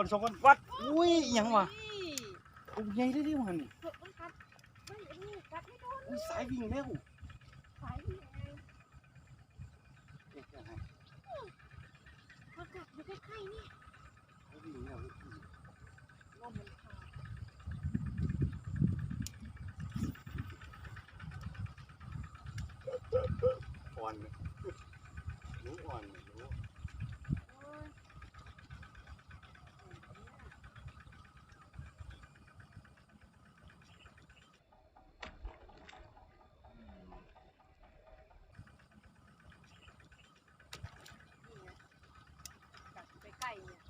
ส่งคนส่งคนวัดอุ้ยอิหยังวะนี่ตัวใหญ่ได้ดิมันเฮ้ยมันกัดไม่อันนี้กัดไม่โดนอุ้ยสายวิ่งแล้วสายยังไงเอ๊ะยังไงมันกัดอยู่ใกล้ๆนี่สายวิ่งแล้วลมมันพา อ่อนรู้อ่อนรู้ โอ้ย นี่ไงกัดอยู่ใกล้ๆเนี่ย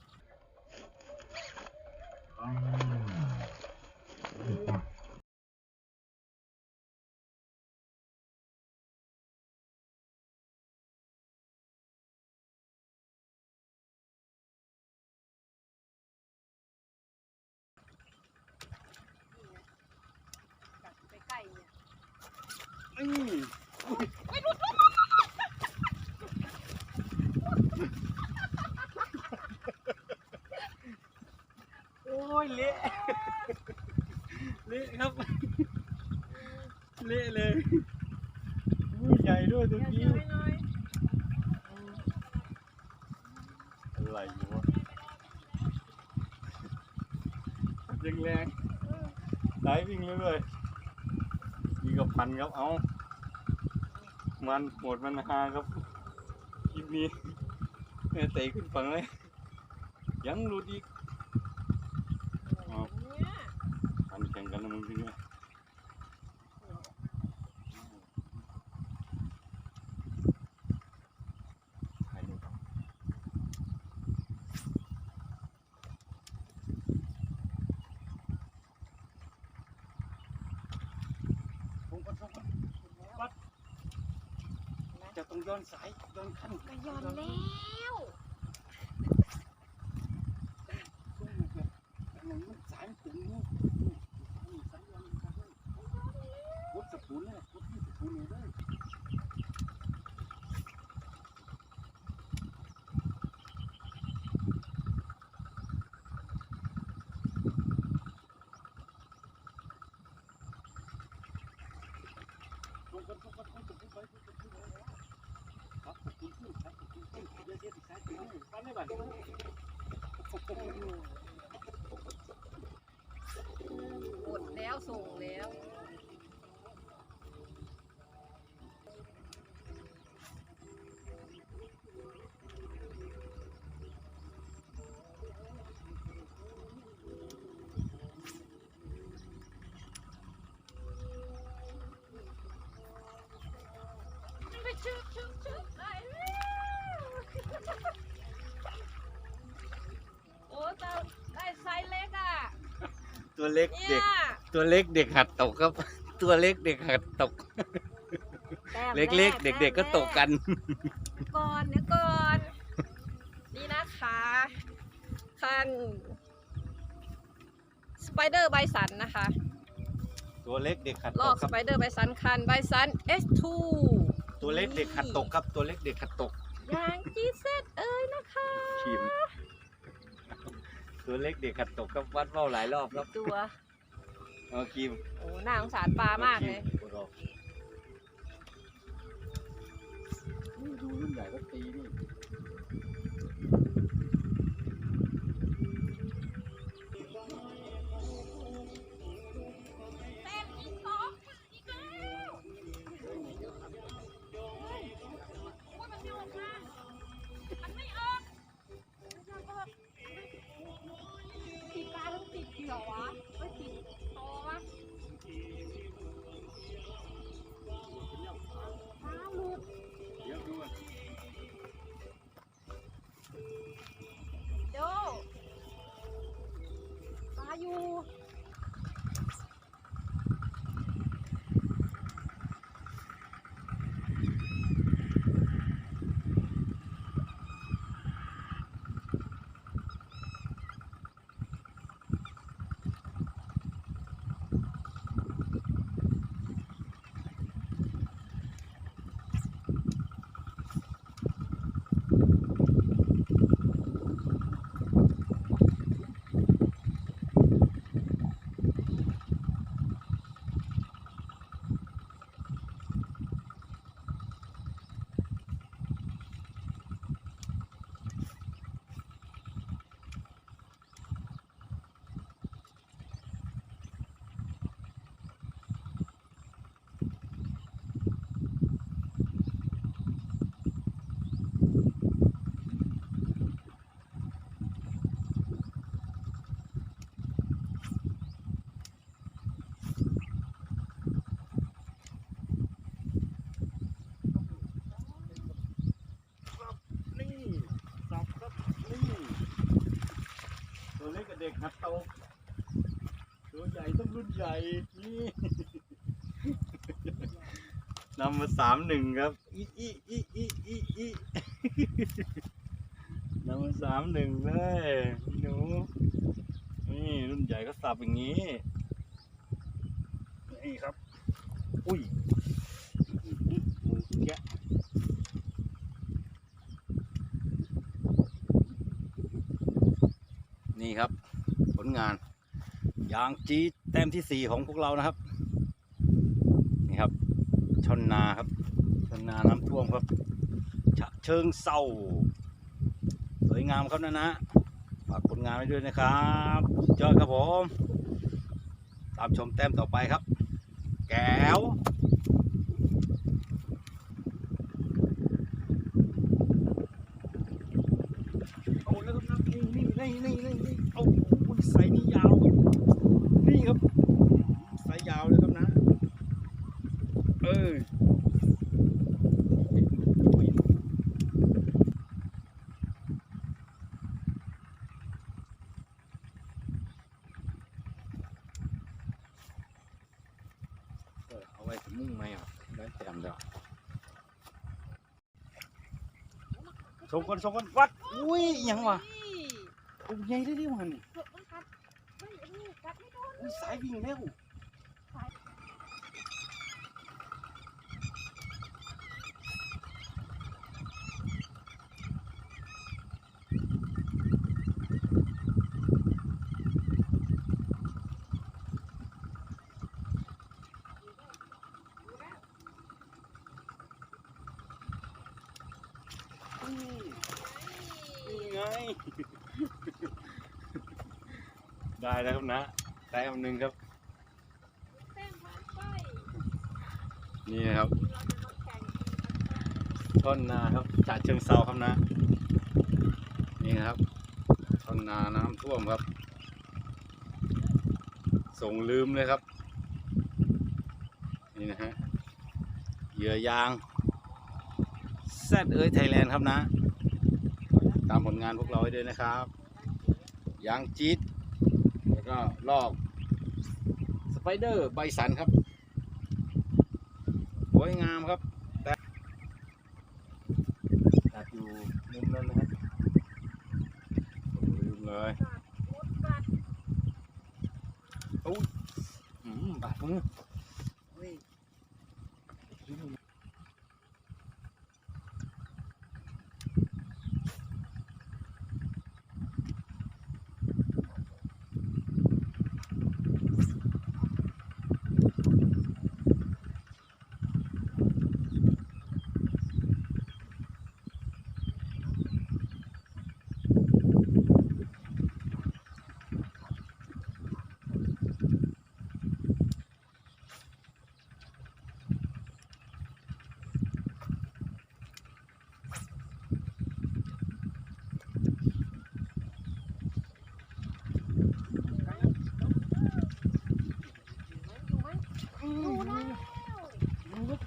นี่ไงกัดอยู่ใกล้ๆเนี่ย นี่ โอ้ยเละเละครับเละเลยอุ้ยใหญ่ด้วยตัวเดี๋ยวนี้เดี๋ยวให้หน่อยอะไรอยู่วะยังแรงสายวิ่งเรื่อยๆ มีกับพันครับเอามันหมดมันฮาครับคลิปนี้แม่เตะขึ้นฝั่งเลยยังหลุดอีกอ๋อเนี่ยพันแข่งกันนะมึงทีเนี้ยถ่ายรูปส่งก่อนส่งก่อนวัดจะ ต้องย้อนสายย้อนขั้นก็ย้อนแล้วสายถึงนี่สายย้อนสายกดสปูนเลยกดที่สปูนเลยลงกันลงกันลงกันลงไปลงกันลงไปครับขอบคุณขึ้นครับขอบคุณขึ้น กดแล้วส่งแล้วชึบชึบชึบได้แล้วโอ้แต่ได้ไซส์เล็กอะ ตัวเล็กเนี่เด็กยตัวเล็กเด็กหัดตกครับ ตัวเล็กเด็กหัดตกแต้มเล็กแรๆเด็ก ๆ ก็ตกกัน ก่อนเดี๋ยวก่อน นี่นะคะคันสไปเดอร์ไบสันนะคะ ตัวเล็กเด็กหัดลตอกกคสรับ ไปเดอร์ไบสันคันไบสัน S2 ตัวเล็กเด็กหัดตกครับ ตัวเล็กเด็กหัดตกยางจีเซตเอ้ยนะคะ ชิม ตัวเล็กเด็กหัดตกครับวัดเบ้าหลายรอบครับตัว เอาครีมโอ้น่าสงสารปลามากเลยปวดออก นี่ดูรุ่นใหญ่ก็ตีนี่ อยู่ หัดโตกตัวใหญ่ต้องรุ่นใหญ่นี่นำมาสามหนึ่งครับอีอีอีอีอีอีนำมาสามหนึ่งเลยหนูนี่รุ่นใหญ่ก็สับอย่างนี้ นี่ครับ อุ้ยมือแกะนี่ครับ ผล งานยางจีแต้มที่สี่ของพวกเรานะครับ นี่ครับ ชนนาครับ ชนนาน้ำท่วมครับฉะเชิงเศร้า สวยงามครับนะนะฝากผลงานไว้ด้วยนะครับสุดยอดครับผม ตามชมแต้มต่อไปครับ แก้ว เอาแล้วครับนะนี่นี่นี่นี่นี่นี่เอาคุณใส่นี่ยาวครับนี่ครับใส่ยาวเลยครับนะ เอออุ้ยเออเอาไว้ถึงมุ่งไหมอะได้แต้มแล้ว ส่งคนส่งคนวัดอุ้ยอิหยังวะโอ้ยใหญ่ได้ดิมันเฮ้ยมันกัดเฮ้ยอันนี้กัดไม่โดนอุ้ยสายวิ่งเร็วนี่ไง ได้ แล้วครับนะได้คำหนึ่งครับ นี่นะครับเราจะมาแข่งกินนค่ะต้นนาครับจากเชิงเซาครับนะ นี่นะครับ ต้นนาน้ำท่วมครับ ส่งลืมเลยครับ นี่นะฮะ เหยื่อยางแซดเอ้ยไทยแลนด์ครับนะ ตามผลงานพวกเราไว้ด้วยนะครับ ยางจี๊ด ก็ลอกสไปเดอร์ใบสันครับ สวยงามครับดัดอยู่มุมนั้นนะครับลืมเลยโอ้ยอืมบาดมือ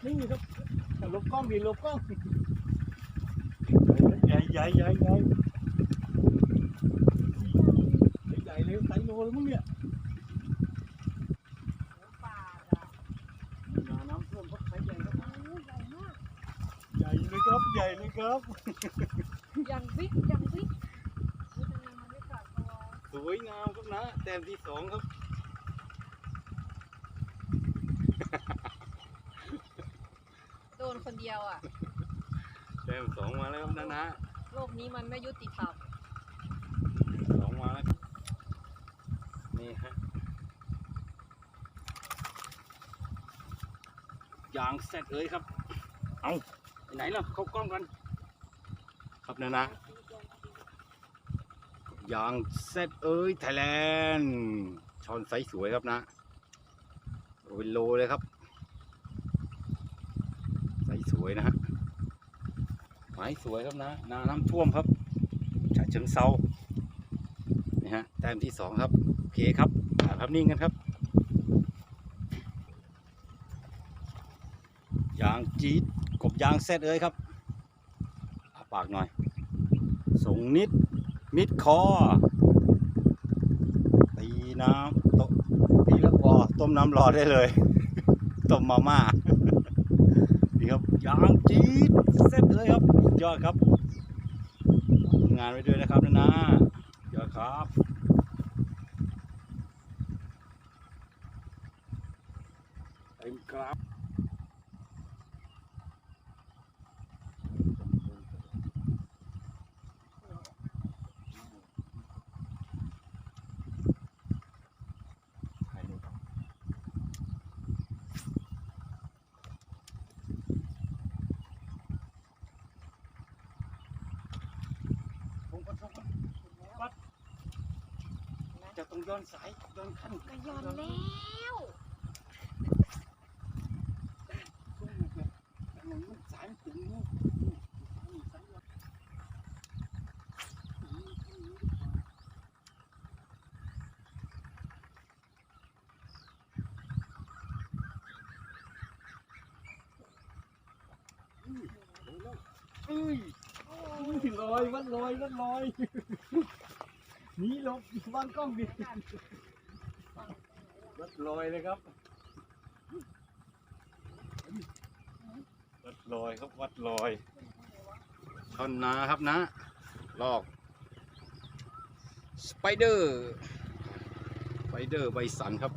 ดูครับนี่ครับลบกล้องดิลบกล้องใหญ่ใหญ่ใหญ่ใหญ่ใหญ่เลยไซโลเลยมั้งเนี่ยป่าอะนาน้ำท่วมพักไซใหญ่ครับโอ้ยใหญ่มากใหญ่เลยครับใหญ่เลยครับอย่างบิ๊กอย่างบิ๊กนี่ทำไมมันไม่กัดตัวสวยงามครับนะแต้มที่สองครับ โดน คนเดียวอะแต้มสองมาแล้วครับนะนะโลกนี้มันไม่ยุติธรรมสองมาแล้วครับนี่ฮะยางเสร็จเลยครับ เอาไปไหนล่ะเข้ากล้องกัน ครับนะนะยางเซตเอ้ยไทยแลนด์ช้อนไซส์สวยครับนะโอ้เป็นโลเลยครับไซ สวยนะฮะไม้สวยครับนะนาน้ำท่วมครับฉะเชิงเซานี่ฮะแต้มที่สองครับโอเคครับถ่ายภาพนิ่งกันครับยางจี๊ดกบยางเซตเอ้ยครับปากหน่อยส่งนิดมิดคอตีน้ำตตีแล้วก็ต้มน้ำรอได้เลย ต้มมาม่า นี่ครับยางจี๊ดเสร็จเลยครับยอดครับงานไว้ด้วยนะครับนะนะยอดครับเต็มครับฟ ผมก็ต้องวัดจะต้อง ย้อนสายย้อนขั้นก็ย้อนแล้วมันสายถึงนี่สายย้อนเอ้ยลอยวัดลอยวัดลอย หลบบ้านกล้องดิวัดลอยเลยครับ วัดลอยครับวัดลอยท่อนนาครับนะ ลอก สไปเดอร์ สไปเดอร์ใบสันครับ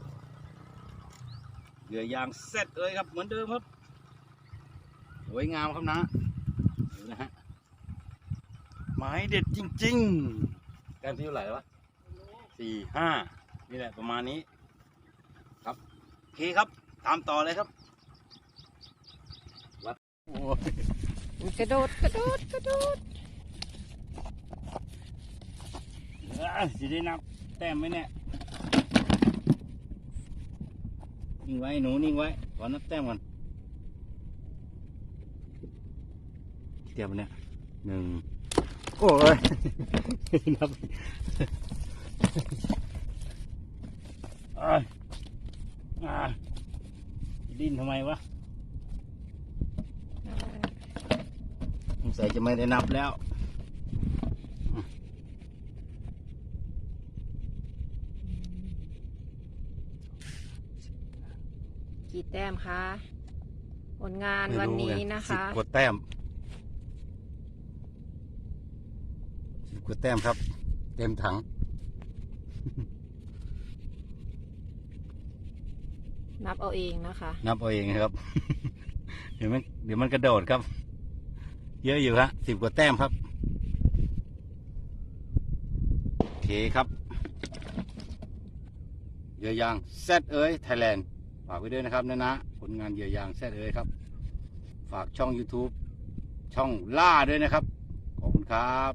เหยื่อยางเซตเลยครับเหมือนเดิมครับ สวยงามครับนะดูนะฮะไม้เด็ดจริงๆแต้มที่เท่าไหร่วะ สี่ห้านี่แหละประมาณนี้ ครับโอเคครับ ตามต่อเลยครับวัดโอ้ยกระโดดกระโดดกระโดดเอ้ยสิได้นับแต้มไหมเนี่ยนิ่งไว้หนูนิ่งไว้ขอนับแต้มก่อนเตรียมเนี่ยหนึ่งโอ้ยนับเอ้ยอ่า ดิ้นทำไมวะสงสัยจะไม่ได้นับแล้วกี่แต้มคะ ผลงานไม่วันรู้นี้ไงนะคะ สิบกว่าแต้มสิบกว่าแต้มครับ เต็มถัง นับเอาเองนะคะ นับเอาเองนะครับ เดี๋ยวมันเดี๋ยวมันกระโดดครับ เยอะอยู่ฮะสิบกว่าแต้มครับโอเคครับเหยื่อยางแซดเอ้ยไทยแลนด์ฝากไว้ด้วยนะครับนะนะผลงานเหยื่อยางแซดเอ้ยครับ ฝากช่อง YouTube ช่องล่าด้วยนะครับ ขอบคุณครับ